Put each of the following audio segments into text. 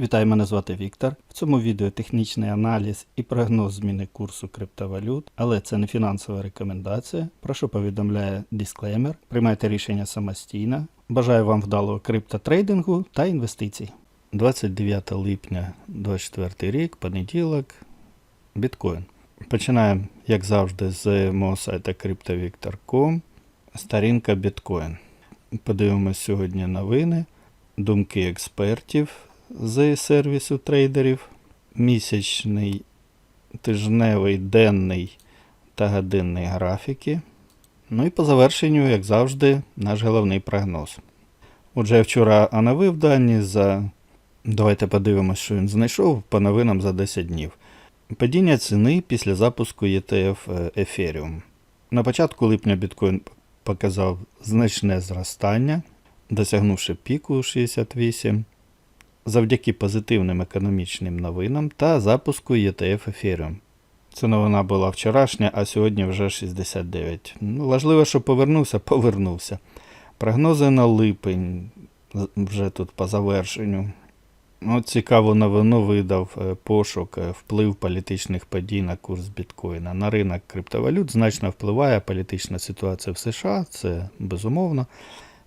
Вітаю, мене звати Віктор. В цьому відео технічний аналіз і прогноз зміни курсу криптовалют, але це не фінансова рекомендація. Прошу повідомляє дисклеймер. Приймайте рішення самостійно. Бажаю вам вдалого криптотрейдингу та інвестицій. 29 липня 24 рік, понеділок, біткоін. Починаємо, як завжди, з мого сайту cryptovictor.com. Сторінка біткоін. Подивимось сьогодні новини, думки експертів з сервісу трейдерів, місячний, тижневий, денний та годинний графіки. Ну і по завершенню, як завжди, наш головний прогноз. Отже, я вчора оновив дані за. Давайте подивимося, що він знайшов по новинам за 10 днів. Падіння ціни після запуску ETF Ethereum. На початку липня біткоін показав значне зростання, досягнувши піку 68 завдяки позитивним економічним новинам та запуску ETF Ethereum. Це новина була вчорашня, а сьогодні вже 69. Ну, важливо, що повернувся, повернувся. Прогнози на липень вже тут по завершенню. От цікаву новину видав е, пошук е, вплив політичних подій на курс біткоїна. На ринок криптовалют значно впливає політична ситуація в США, це безумовно.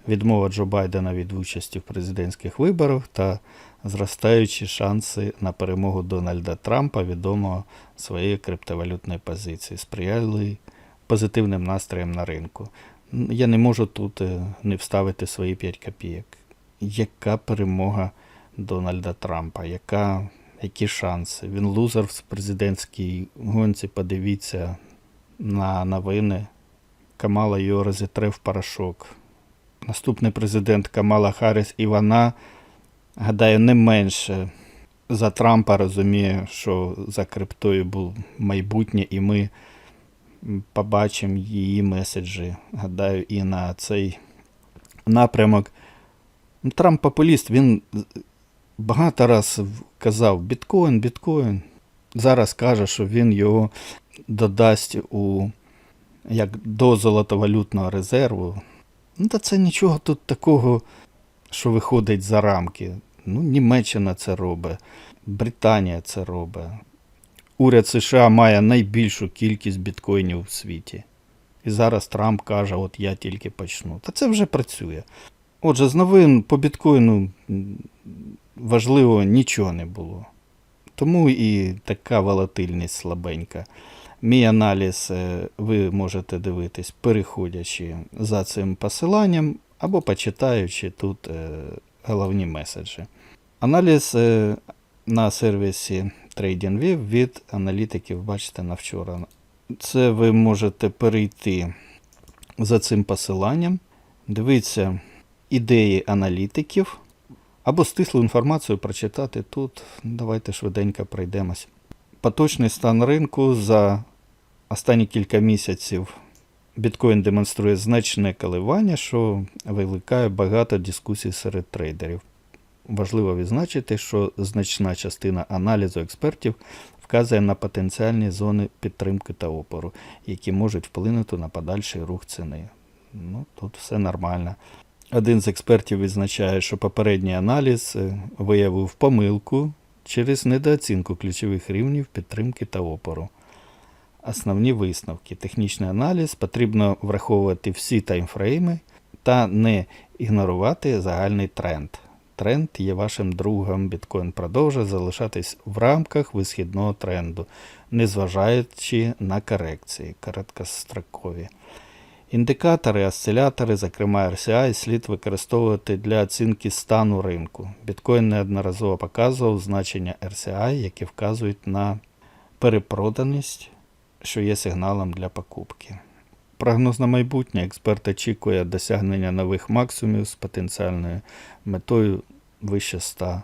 Відмова Джо Байдена від участі в президентських виборах та зростаючі шанси на перемогу Дональда Трампа, відомого своєї криптовалютної позиції, сприяли позитивним настроям на ринку. Я не можу тут е, не вставити свої 5 копійок. Яка перемога Дональда Трампа? Яка, які шанси? Він лузер в президентській гонці. Подивіться на новини. Камала його розітре в порошок. Наступний президент Камала Харріс, і вона, гадаю, не менше за Трампа розуміє, що за криптою був майбутнє, і ми побачимо її меседжі. Гадаю, і на цей напрямок. Ну, Трамп популіст, він багато раз казав біткоін, біткоін. Зараз каже, що він його додасть у як до золотовалютного резерву. Ну, та це нічого тут такого, що виходить за рамки. Ну, Німеччина це робить, Британія це робить. Уряд США має найбільшу кількість біткоїнів у світі. І зараз Трамп каже, от я тільки почну. Та це вже працює. Отже, з новин по біткоїну важливо нічого не було. Тому і така волатильність слабенька. Мій аналіз е, ви можете дивитись, переходячи за цим посиланням або почитаючи тут е, головні меседжі. Аналіз е, на сервісі TradingView від аналітиків, бачите, на вчора. Це ви можете перейти за цим посиланням, дивіться ідеї аналітиків, або стислу інформацію прочитати тут. Давайте швиденько пройдемось. Поточний стан ринку за останні кілька місяців біткоін демонструє значне коливання, що викликає багато дискусій серед трейдерів. Важливо відзначити, що значна частина аналізу експертів вказує на потенціальні зони підтримки та опору, які можуть вплинути на подальший рух ціни. Ну, тут все нормально. Один з експертів відзначає, що попередній аналіз е, виявив помилку через недооцінку ключових рівнів підтримки та опору. Основні висновки. Технічний аналіз потрібно враховувати всі таймфрейми та не ігнорувати загальний тренд. Тренд є вашим другом. Біткоін продовжує залишатись в рамках висхідного тренду, незважаючи на корекції короткострокові. Індикатори, осцилятори, зокрема RCI, слід використовувати для оцінки стану ринку. Біткоін неодноразово показував значення RCI, які вказують на перепроданість, що є сигналом для покупки. Прогноз на майбутнє експерт очікує досягнення нових максимумів з потенціальною метою вище 100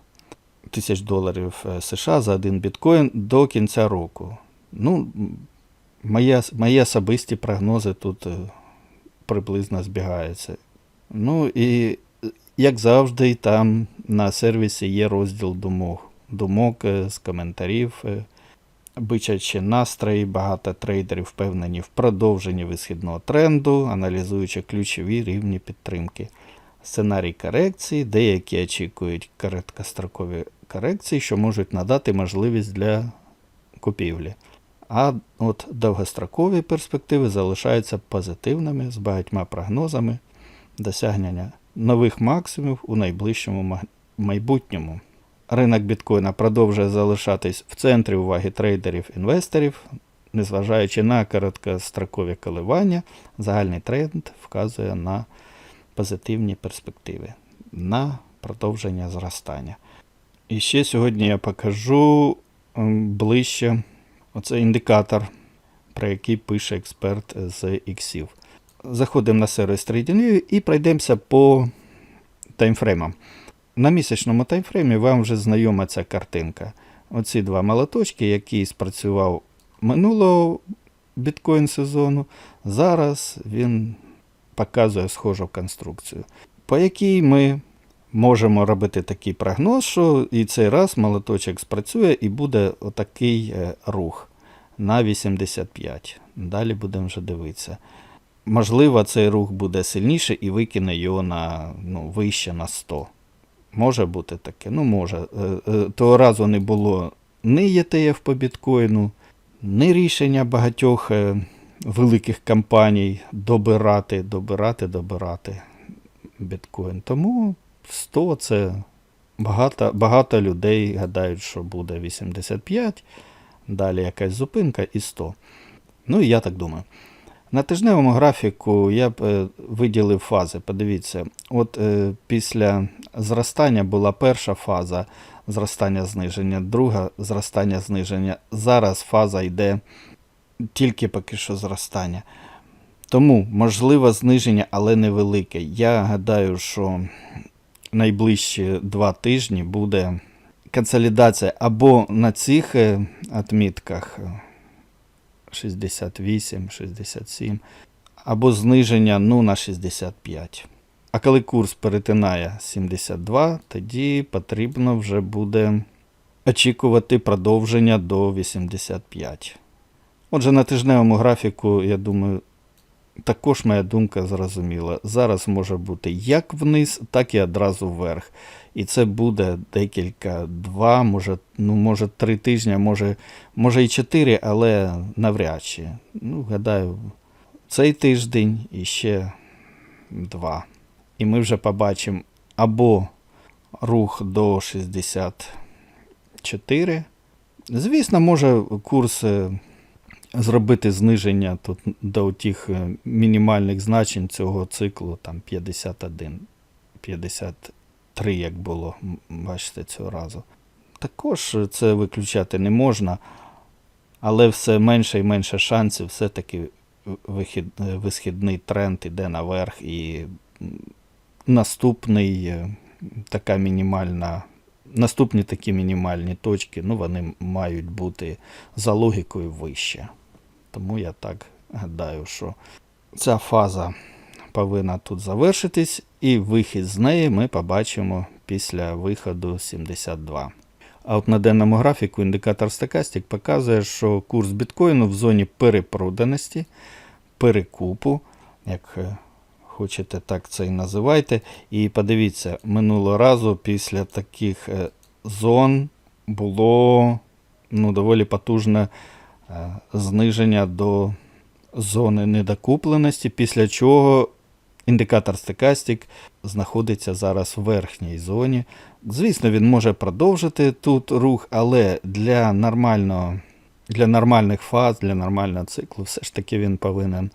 тисяч доларів е, США за один біткоін до кінця року. Ну, мої, мої особисті прогнози тут е, приблизно збігаються. Ну і як завжди, там на сервісі є розділ думок. Думок е, з коментарів, е, бичачі настрої, багато трейдерів впевнені в продовженні висхідного тренду, аналізуючи ключові рівні підтримки. сценарій корекції, деякі очікують короткострокові корекції, що можуть надати можливість для купівлі. А от довгострокові перспективи залишаються позитивними з багатьма прогнозами досягнення нових максимумів у найближчому майбутньому. Ринок біткоїна продовжує залишатись в центрі уваги трейдерів-інвесторів, незважаючи на короткострокові коливання, загальний тренд вказує на позитивні перспективи, на продовження зростання. І ще сьогодні я покажу ближче оцей індикатор, про який пише експерт з іксів. Заходимо на сервіс TradingView і пройдемося по таймфреймам. На місячному таймфреймі вам вже знайома ця картинка. Оці два молоточки, які спрацював минулого біткоін сезону. Зараз він показує схожу конструкцію, по якій ми можемо робити такий прогноз, що і цей раз молоточок спрацює і буде отакий е, рух на 85. Далі будемо вже дивитися. Можливо, цей рух буде сильніше і викине його на ну, вище на 100. Може бути таке. Ну, може. Е, е, Того разу не було ні ETF по біткоїну, ні рішення багатьох великих компаній добирати, добирати, добирати біткоін. Тому 100 це багато, багато людей гадають, що буде 85, далі якась зупинка і 100. Ну і я так думаю. На тижневому графіку я б е, виділив фази. Подивіться, от е, після зростання була перша фаза зростання зниження, друга зростання зниження. Зараз фаза йде тільки поки що зростання. Тому можливо зниження, але невелике. Я гадаю, що найближчі два тижні буде консолідація або на цих отмітках е, 68, 67, або зниження ну, на 65. А коли курс перетинає 72, тоді потрібно вже буде очікувати продовження до 85. Отже, на тижневому графіку, я думаю, також моя думка зрозуміла. Зараз може бути як вниз, так і одразу вверх. І це буде декілька, два, може, ну, може три тижні, може, може і чотири, але навряд чи. Ну, гадаю, цей тиждень і ще два. І ми вже побачимо або рух до 64. Звісно, може курс зробити зниження тут до тих е, мінімальних значень цього циклу, там 51, 53, як було, бачите, цього разу. Також це виключати не можна, але все менше і менше шансів, все-таки вихід, е, висхідний тренд іде наверх і наступний е, така мінімальна. Наступні такі мінімальні точки, ну, вони мають бути за логікою вище. Тому я так гадаю, що ця фаза повинна тут завершитись, і вихід з неї ми побачимо після виходу 72. А от на денному графіку індикатор Stochastic показує, що курс біткоїну в зоні перепроданості, перекупу, як е, хочете так це і називайте. І подивіться, минулого разу після таких е, зон було ну, доволі потужне зниження до зони недокупленості, після чого індикатор Stochastic знаходиться зараз в верхній зоні. Звісно, він може продовжити тут рух, але для нормального, для нормальних фаз, для нормального циклу, все ж таки він повинен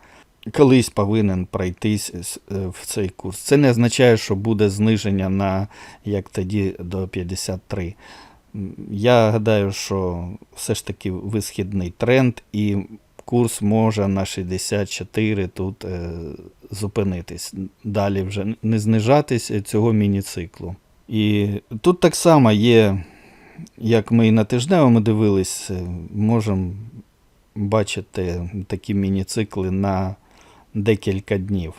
колись повинен пройтись е, в цей курс. Це не означає, що буде зниження на як тоді до 53. Я гадаю, що все ж таки висхідний тренд, і курс може на 64 тут е, зупинитись. Далі вже не знижатись цього міні-циклу. І тут так само є, як ми і на тижневому дивились, е, можемо бачити такі міні-цикли на декілька днів.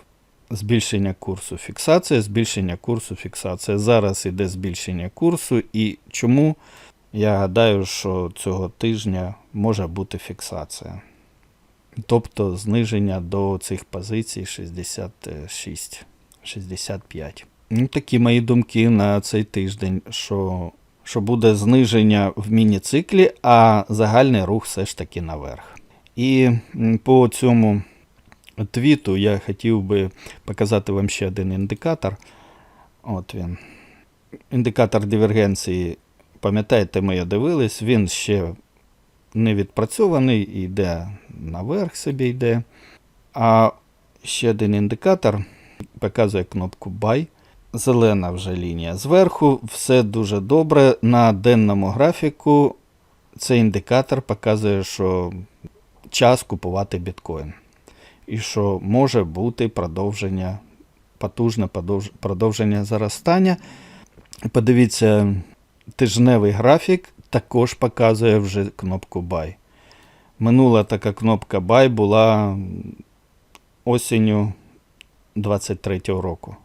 Збільшення курсу фіксація, збільшення курсу фіксація. Зараз іде збільшення курсу, і чому я гадаю, що цього тижня може бути фіксація. Тобто зниження до цих позицій 66, 65. Ну, такі мої думки на цей тиждень, що, що буде зниження в міні-циклі, а загальний рух все ж таки наверх. І по цьому твіту я хотів би показати вам ще один індикатор. От він. Індикатор дивергенції, пам'ятаєте, ми його дивились, він ще не відпрацьований, йде наверх собі йде. А ще один індикатор показує кнопку Buy. Зелена вже лінія. Зверху все дуже добре. На денному графіку цей індикатор показує, що час купувати біткоін. І що може бути продовження, потужне продовження заростання. Подивіться, тижневий графік також показує вже кнопку Buy. Минула така кнопка Buy була осінню 23-го року.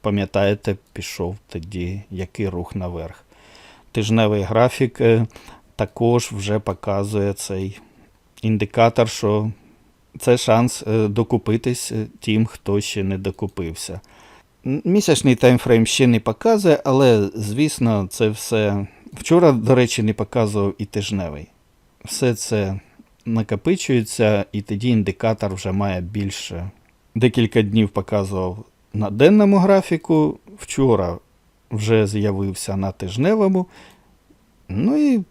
Пам'ятаєте, пішов тоді який рух наверх. Тижневий графік е, також вже показує цей індикатор, що це шанс е, докупитись е, тим, хто ще не докупився. Місячний таймфрейм ще не показує, але, звісно, це все. Вчора, до речі, не показував і тижневий. Все це накопичується, і тоді індикатор вже має більше. Декілька днів показував на денному графіку, вчора вже з'явився на тижневому. Ну і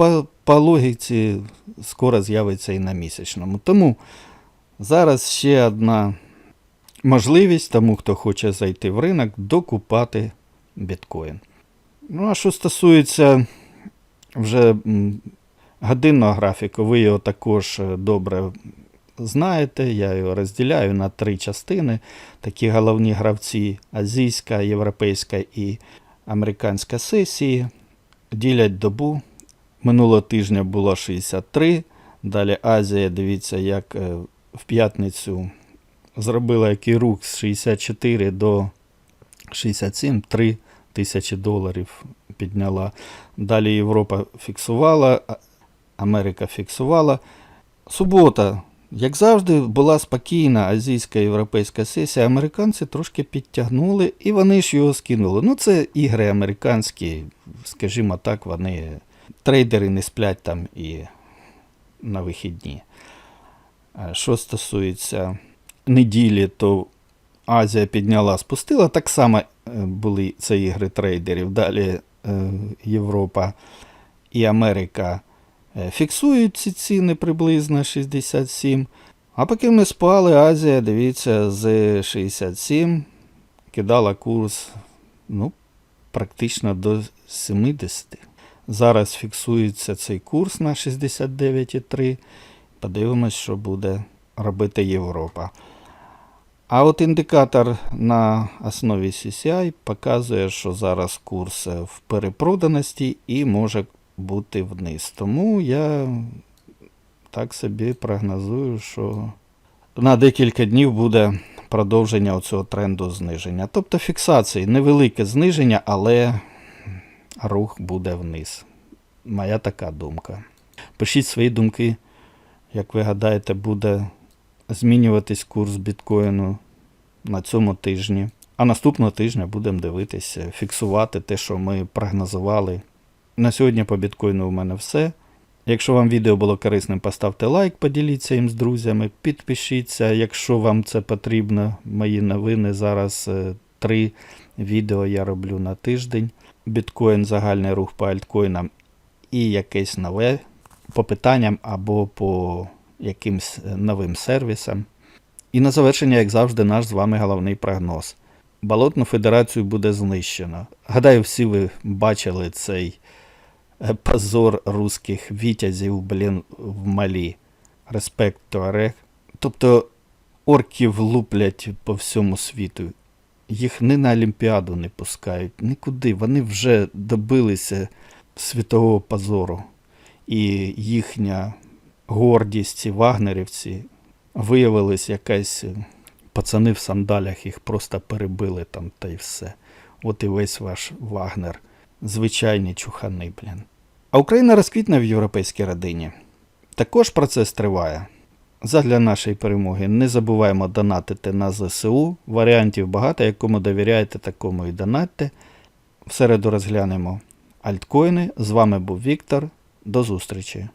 по, по логіці скоро з'явиться і на місячному. Тому зараз ще одна можливість тому, хто хоче зайти в ринок, докупати біткоін. Ну, а що стосується вже годинного графіку, ви його також е, добре знаєте. Я його розділяю на три частини. Такі головні гравці азійська, європейська і американська сесії ділять добу. Минулого тижня було 63. Далі Азія, дивіться, як е, в п'ятницю зробила який рух з 64 до 67, 3 тисячі доларів підняла. Далі Європа фіксувала, Америка фіксувала. Субота, як завжди, була спокійна азійська європейська сесія. Американці трошки підтягнули і вони ж його скинули. Ну, це ігри американські, скажімо так, вони трейдери не сплять там і на вихідні. Е, Що стосується неділі, то Азія підняла, спустила. Так само е, були це ігри трейдерів. Далі е, Європа і Америка фіксують ці ціни приблизно 67. А поки ми спали, Азія, дивіться, з 67 кидала курс ну, практично до 70. Зараз фіксується цей курс на 69,3. Подивимось, що буде робити Європа. А от індикатор на основі CCI показує, що зараз курс в перепроданості і може бути вниз. Тому я так собі прогнозую, що на декілька днів буде продовження цього тренду зниження. Тобто фіксації невелике зниження, але рух буде вниз. Моя така думка. Пишіть свої думки, як ви гадаєте, буде змінюватись курс біткоїну на цьому тижні. А наступного тижня будемо дивитися, фіксувати те, що ми прогнозували. На сьогодні по біткоїну у мене все. Якщо вам відео було корисним, поставте лайк, поділіться їм з друзями, підпишіться, якщо вам це потрібно. Мої новини зараз е, три відео я роблю на тиждень. Біткоін, загальний рух по альткоїнам і якесь нове по питанням або по якимсь е, новим сервісам. І на завершення, як завжди, наш з вами головний прогноз. Болотну федерацію буде знищено. Гадаю, всі ви бачили цей е, позор русських вітязів, блін, в Малі. Респект Туарег. Тобто орків луплять по всьому світу. Їх ні на Олімпіаду не пускають, нікуди. Вони вже добилися світового позору. І їхня гордість, ці вагнерівці, виявились якась е, пацани в сандалях, їх просто перебили там та й все. От і весь ваш Вагнер. Звичайні чухани, блін. А Україна розквітне в європейській родині. Також процес триває. Задля нашої перемоги не забуваємо донатити на ЗСУ. Варіантів багато, якому довіряєте, такому і донатьте. В середу розглянемо альткоїни. З вами був Віктор. До зустрічі!